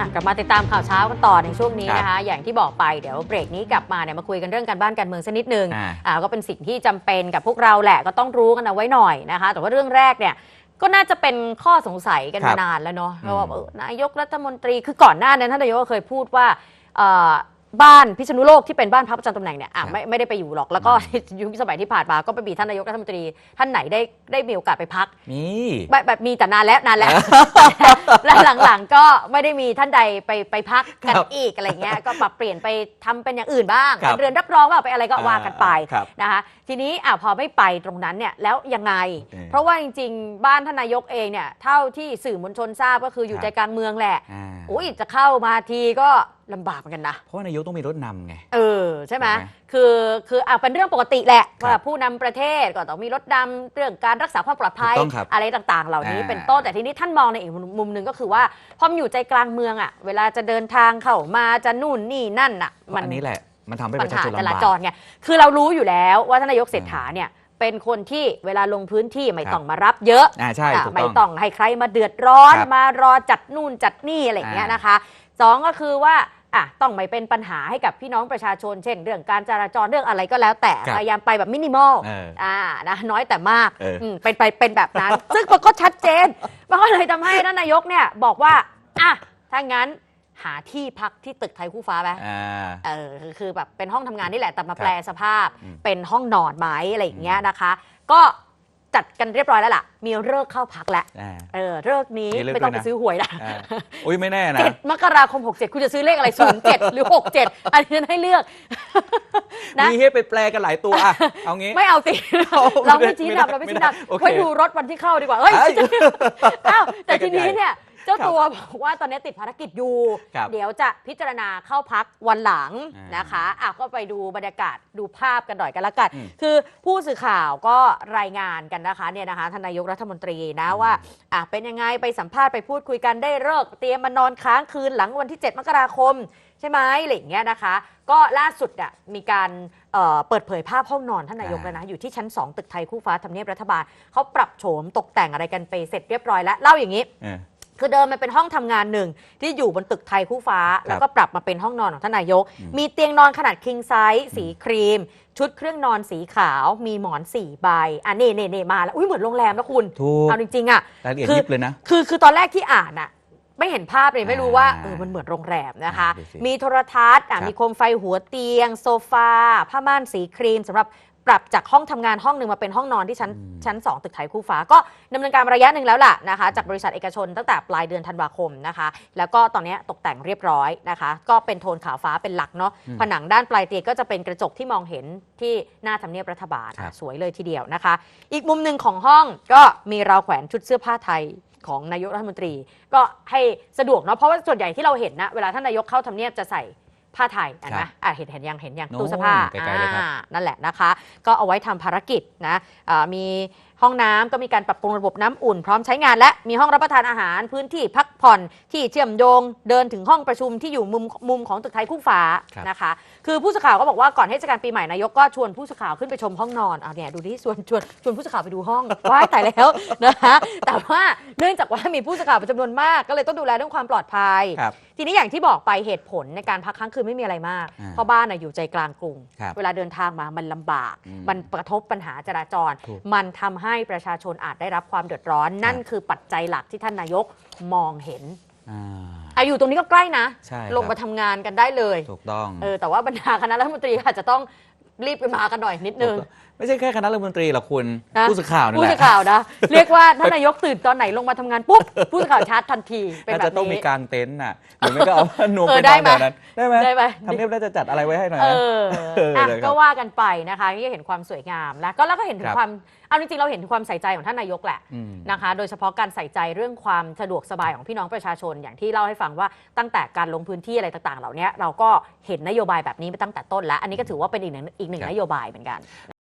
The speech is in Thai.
อะกลับมาติดตามข่าวเช้ากันต่อในช่วงนี้ครับนะคะ อย่างที่บอกไปเดี๋ยวเบรกนี้กลับมาเนี่ยมาคุยกันเรื่องการบ้านการเมืองสักนิดนึงอ่าอ่าก็เป็นสิ่งที่จำเป็นกับพวกเราแหละก็ต้องรู้กันเอาไว้หน่อยนะคะ แต่ว่าเรื่องแรกเนี่ยก็น่าจะเป็นข้อสงสัยกันครัมาบนานแล้วเนาะอืมว่าเออนายกรัฐมนตรีคือก่อนหน้านั้นท่านนายกก็เคยพูดว่าเอ่อ บ้านพิษณุโลกที่เป็นบ้านพักประจำตำแหน่งเนี่ยอะครับไม่ไม่ได้ไปอยู่หรอกแล้วก็ ยุคสมัยที่ผ่านมาก็ไปมีท่านนายกรัฐมนตรี ท่านไหนได้ได้มีโอกาสไปพัก นี่ แบบแบบมีแต่นานแล้วนานแล้ว แล้วหลังๆก็ไม่ได้มีท่านใดไปไปพักกันครับอีกอะไรเงี้ยก็ปรับเปลี่ยนไปทำเป็นอย่างอื่นบ้างครับเป็นเรือนรับรองว่าไปอะไรก็ว่ากันไปครับนะคะทีนี้อะพอไม่ไปตรงนั้นเนี่ยแล้วยังไงเออเพราะว่าจริงๆ บ้านท่านนายกเองเนี่ยเท่าที่สื่อมวลชนทราบก็คืออยู่ครับ ใจกลางเมืองแหละ อ่าโอ้ยจะเข้ามาทีก็ลำบากเหมือนกันนะ เพราะว่านายกต้องมีรถนำไง เออใช่ไหมถูกไหมคือคืออะเป็นเรื่องปกติแหละครับว่าผู้นำประเทศก็ต้องมีรถดำเรื่องการรักษาความปลอดภัย ถูกต้องครับอะไรต่างๆ เหล่านี้อ่า เป็นต้นแต่ทีนี้ท่านมองในอีกมุมหนึ่งก็คือว่าพอมันอยู่ใจกลางเมืองอะ เวลาจะเดินทางเข้ามาจะนู่นนี่นั่นอะ เพราะอันนี้แหละ มันทำให้ปปัญระชาหาชนจลำราบากจรไง คือเรารู้อยู่แล้วว่าท่านนายกเศรษฐาเนี่ย เป็นคนที่เวลาลงพื้นที่ไม่ครับต้องมารับเยอะอ่าใช่อะถูกไม่ต้องต้องให้ใครมาเดือดร้อน ครับมารอจัดนู่นจัดนี่อะไรอย่างเงี้ยอ่าน นะคะสองก็คือว่าอะต้องไม่เป็นปัญหาให้กับพี่น้องประชาชน เช่น เรื่องการจราจรเรื่องอะไรก็แล้วแต่ครับพยายามไปแบบมินิมอลเอออ่านะน้อยแต่มากเอออืมเป็นไปเป็นแบบนั้น ซึ่งมันก็ชัดเจนมันก็เลยทำให้ท่านนายกเนี่ยบอกว่าอะถ้างั้น หาที่พักที่ตึกไทยคู่ฟ้าไหมอ่า เออคือคือแบบเป็นห้องทำงานนี่แหละแต่มาครับแปลสภาพ อืม เป็นห้องนอนไหมอะไรอย่างเงี้ยนะคะ ก็จัดกันเรียบร้อยแล้วล่ะ มีเลิกษ์เข้าพักแล้วอ่า เออเลิกษ์นี้มีเลิกษ์ไม่ต้องด้ไปวยนะ ซื้อหวยนะอ่าอุ้ยไม่แน่นะ เจ็ดมกราคม 67 คุณจะซื้อเลขอะไร 07 หรือ 67 อันนี้ให้เลือก นะ มีให้ไปแปลกันหลายตัวอะเอางี้ ไม่เอาสิเอาเราไม่ชี้ไม่ได้นำเราไม่ไม่ชี้ได้นำโอเคไว้ดูรถวันที่เข้าดีกว่าเอ้ยเอ้ย อ้าวแต่ไปกัทีนใหญ่นี้เนี่ย เจ้าครับตัวบอกว่าตอนนี้ติดภารกิจอยู่ ครับเดี๋ยวจะพิจารณาเข้าพักวันหลังอ่านนะคะอะก็ไปดูบรรยากาศดูภาพกันหน่อยกันละกัน อืมคือผู้สื่อข่าวก็รายงานกันนะคะเนี่ยนะคะทานนายกรัฐมนตรีนะว่าอะเป็นยังไงไปสัมภาษณ์ไปพูดคุยกันได้เลิกษ์เตรียมมานอนค้างคืนหลังวันที่ 7 มกราคม ใช่ไหมอะไรอย่างเงี้ยนะคะ ก็ล่าสุดอะมีการเอ่อเปิดเผยภาพห้องนอนท่านนายกอ่าแล้วนะอยู่ที่ชั้น 2 ตึกไทยคู่ฟ้าทำเนียบรัฐบาลเขาปรับโฉมตกแต่งอะไรกันไปเสร็จเรียบร้อยแล้วเล่าอย่างนี้ เออ คือเดิมมันเป็นห้องทำงานหนึ่ง ที่อยู่บนตึกไทยคู่ฟ้า แล้วก็ปรับมาเป็นห้องนอนของท่านนายกอืมมีเตียงนอนขนาดคิงไซส์สีครีม ชุดเครื่องนอนสีขาว มีหมอนสี่ใบอะนี่นี่นี่มาแล้วอุ้ยเหมือนโรงแรมนะคุณถูกเอาจริงๆอะรายละเอียดคือยิบเลยนะคือคือตอนแรกที่อ่านอะไม่เห็นภาพเลยไม่รู้ว่าอ่าเออมันเหมือนโรงแรมนะคะดูสิมีโทรทัศน์อะครับมีโคมไฟหัวเตียง โซฟาผ้าม่านสีครีมสำหรับ ปรับจากห้องทำงานห้องหนึ่งมาเป็นห้องนอนที่ชั้นชั้น 2 ตึกไทยคู่ฟ้าก็ดำเนินการมาระยะหนึ่งแล้วล่ะนะคะ จากบริษัทเอกชนตั้งแต่ปลายเดือนธันวาคมนะคะ แล้วก็ตอนนี้ตกแต่งเรียบร้อยนะคะ ก็เป็นโทนขาวฟ้าเป็นหลักเนาะผนังด้านปลายเตียงก็จะเป็นกระจกที่มองเห็นที่หน้าทำเนียบรัฐบาลครัอะบสวยเลยทีเดียวนะคะ อีกมุมหนึ่งของห้องก็มีราวแขวนชุดเสื้อผ้าไทยของนายกรัฐมนตรี ก็ให้สะดวกเนาะเพราะว่าส่วนใหญ่ที่เราเห็นนะเวลาท่านนายกเข้าทำเนียบจะใส่ ผ้าไทยเห็นไหมครับอะเห็นเห็นยังเห็นยังโน่นตู้เสื้อผ้าไกลๆเลยครับอ่านั่นแหละนะคะ ก็เอาไว้ทำภารกิจนะอ่ามี ห้องน้ำก็มีการปรับปรุงระบบน้ำอุ่นพร้อมใช้งานและมีห้องรับประทานอาหารพื้นที่พักผ่อนที่เชื่อมโยงเดินถึงห้องประชุมที่อยู่มุมมุมของตึกไทยคู่ฟ้าครับนะคะ คือผู้สื่อข่าวก็บอกว่าก่อนเทศกาลปีใหม่นายกก็ชวนผู้สื่อข่าวขึ้นไปชมห้องนอนเอาเนี่ยดูที่ชวนชวนชวนผู้สื่อข่าวไปดูห้องว้ายตายแล้วนะคะแต่ว่าเนื่องจากว่ามีผู้สื่อข่าวเป็นจำนวนมากก็เลยต้องดูแลเรื่องความปลอดภัยครับทีนี้อย่างที่บอกไปเหตุผลในการพักค้างคืนไม่มีอะไรมากอ่าเพราะบ้านน่ะอยู่ใจกลางกรุงครับเวลาเดินทางมามันลำบากอืมมันกระทบปัญหาจราจรถูกมันทำให้ประชาชนอาจได้รับความเดือดร้อน นั่นครับคือปัจจัยหลักที่ท่านนายกมองเห็นอ่าอาอยู่ตรงนี้ก็ใกล้นะ ใช่ลงคมารับทำงานกันได้เลย ถูกต้อง เออ แต่ว่าบรรดาคณะรัฐมนตรีอาจจะต้อง รีบไปมากันหน่อยนิดนึง ไม่ใช่แค่คณะรัฐมนตรีหรอกคุณ นะ ผู้สื่อข่าวนั่นผู้แหสื่ละอข่าวนะ เรียกว่าท่านนายกตื่นตอนไหนลงมาทำงานปุ๊บ ผู้สื่อข่าวชาร์จทันทีเป็นน่าแบจะบต้องมีนี้ กางเต็นท์น่ะหรือไม่ก็เอาหนวมเออไปนได้อนไหมแถวนั้นได้ไหมได้ไหม ทำเนียบน่าจะจัดอะไรไว้ให้หน่อยเอนะ อเอออะเลยครับก็ว่ากันไปนะคะที่เห็นความสวยงามแล้วก็แล้วก็เห็นถึครังบความเอาจริงๆเราเห็นถึงความใส่ใจของท่านนายกแหละ ม นะคะ โดยเฉพาะการใส่ใจเรื่องความสะดวกสบายของพี่น้องประชาชน อย่างที่เล่าให้ฟังว่าตั้งแต่การลงพื้นที่อะไรต่างๆ เหล่านี้เราก็เห็นนโยบายแบบนี้มาตั้งแต่ต้นแล้ว อันนี้ก็ถือว่าเป็นอีกหนึ่งอีกหนึ่งครับนโยบายเหมือนกัน